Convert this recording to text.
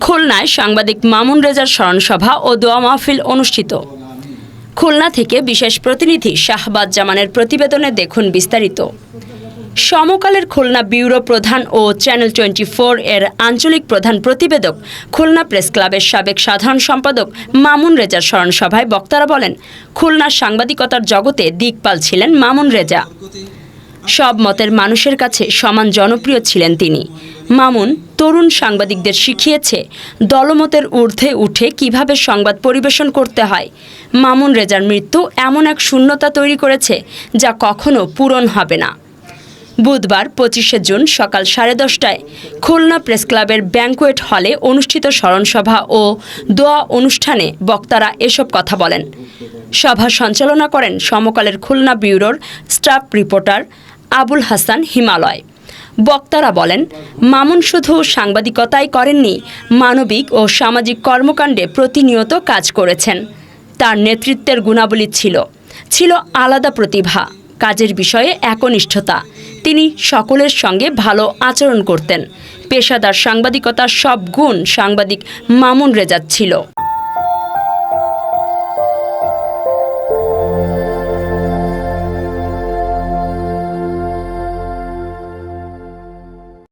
খুলনায় সাংবাদিক মামুন রেজার স্মরণসভা ও দোয়া মাহফিল অনুষ্ঠিত। খুলনা থেকে বিশেষ প্রতিনিধি শাহবাজ জামানের প্রতিবেদনে দেখুন বিস্তারিত। সমকালের খুলনা ব্যুরো প্রধান ও চ্যানেল টোয়েন্টি ফোর এর আঞ্চলিক প্রধান প্রতিবেদক, খুলনা প্রেস ক্লাবের সাবেক সাধারণ সম্পাদক মামুন রেজার স্মরণসভায় বক্তারা বলেন, খুলনার সাংবাদিকতার জগতে দিকপাল ছিলেন মামুন রেজা। সব মতের মানুষের কাছে সমান জনপ্রিয় ছিলেন তিনি। মামুন তরুণ সাংবাদিকদের শিখিয়েছে, দলমতের ঊর্ধ্বে উঠে কীভাবে সংবাদ পরিবেশন করতে হয়। মামুন রেজার মৃত্যু এমন এক শূন্যতা তৈরি করেছে যা কখনো পূরণ হবে না। বুধবার পঁচিশে জুন সকাল সাড়ে দশটায় খুলনা প্রেস ক্লাবের ব্যাংকোয়েট হলে অনুষ্ঠিত স্মরণসভা ও দোয়া অনুষ্ঠানে বক্তারা এসব কথা বলেন। সভা সঞ্চালনা করেন সমকালের খুলনা ব্যুরোর স্টাফ রিপোর্টার আবুল হাসান হিমালয়। বক্তারা বলেন, মামুন শুধু সাংবাদিকতাই করেননি, মানবিক ও সামাজিক কর্মকাণ্ডে প্রতিনিয়ত কাজ করেছেন। তার নেতৃত্বের গুণাবলী ছিল ছিল আলাদা প্রতিভা, কাজের বিষয়ে একনিষ্ঠতা। তিনি সকলের সঙ্গে ভালো আচরণ করতেন। পেশাদার সাংবাদিকতার সব গুণ সাংবাদিক মামুন রেজাত ছিল।